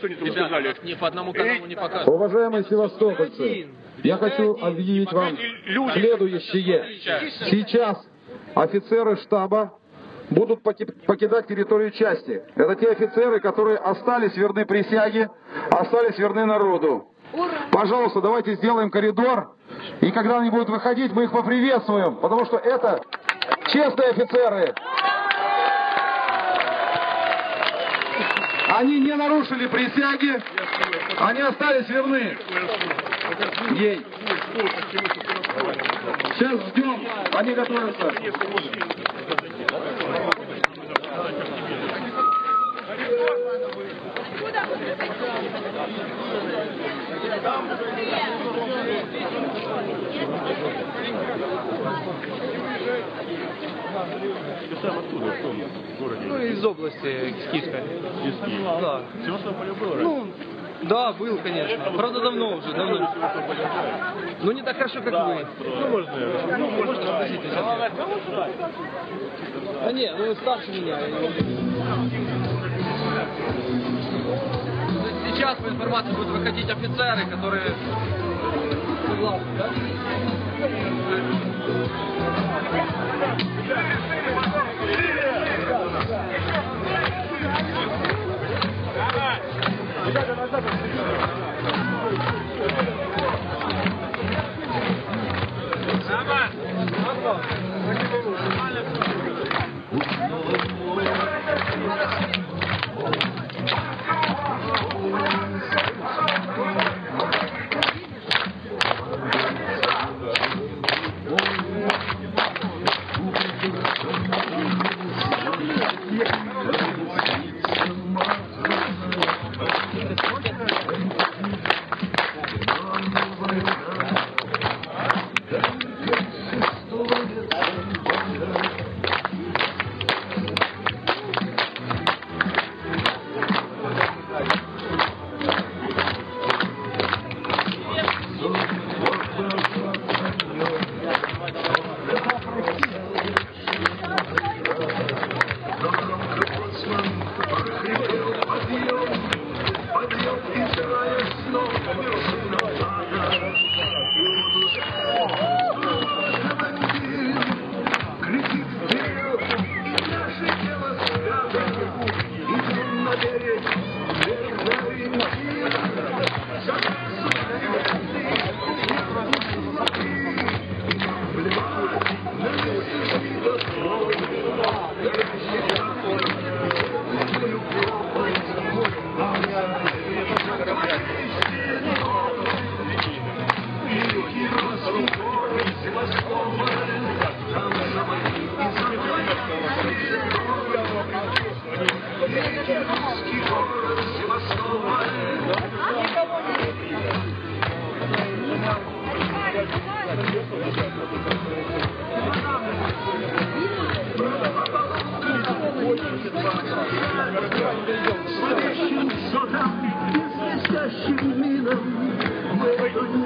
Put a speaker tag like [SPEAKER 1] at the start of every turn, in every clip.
[SPEAKER 1] что они там
[SPEAKER 2] Ребята,
[SPEAKER 1] сказали.
[SPEAKER 2] ни по одному каналу не показывают.
[SPEAKER 3] Уважаемые севастопольцы, я хочу объявить вам следующее. Сейчас офицеры штаба будут поки- покидать территорию части. Это те офицеры, которые остались верны присяге, остались верны народу. Пожалуйста, давайте сделаем коридор, и когда они будут выходить, мы их поприветствуем, потому что это честные офицеры. Они не нарушили присяги, они остались верны ей. Сейчас ждем, они готовятся.
[SPEAKER 1] Ты сам оттуда, в том городе?
[SPEAKER 2] Ну, из области.
[SPEAKER 1] Из Киева.
[SPEAKER 2] Да.
[SPEAKER 1] В Севастополе был раньше?
[SPEAKER 2] Ну, да, был, конечно. Правда, давно уже, давно. Ну, не так хорошо, как вы.
[SPEAKER 1] Ну, можно, ну, можно.
[SPEAKER 2] Подождите, сейчас. А не, ну, старше меня. Сейчас по информации будут выходить офицеры, которые... Согласны, да?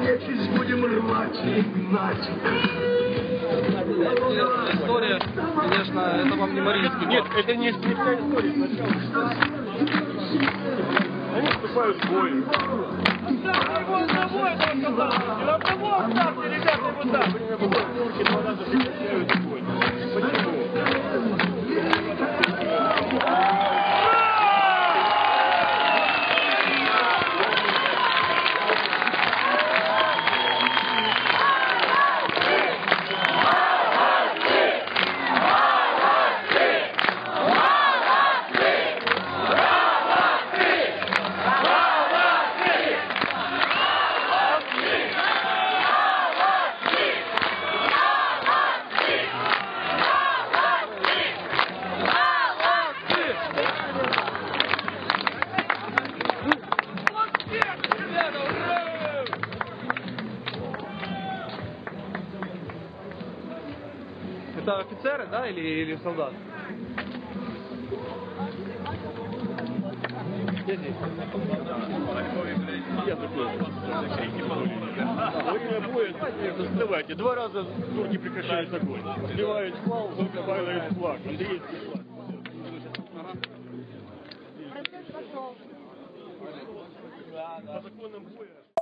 [SPEAKER 4] Нечисть будем рвать и гнать.
[SPEAKER 2] Конечно, это вам не Мариинский
[SPEAKER 1] Нет, это не история. Они вступают в бой. Турки два раза прекращают бой.
[SPEAKER 2] Это офицеры, да, или, или солдаты? Здесь?
[SPEAKER 1] Я. Во время боя, давайте, два раза турки прекращают огонь. Сливают флаг, запаивают флаг, Андреевский флаг. законном бою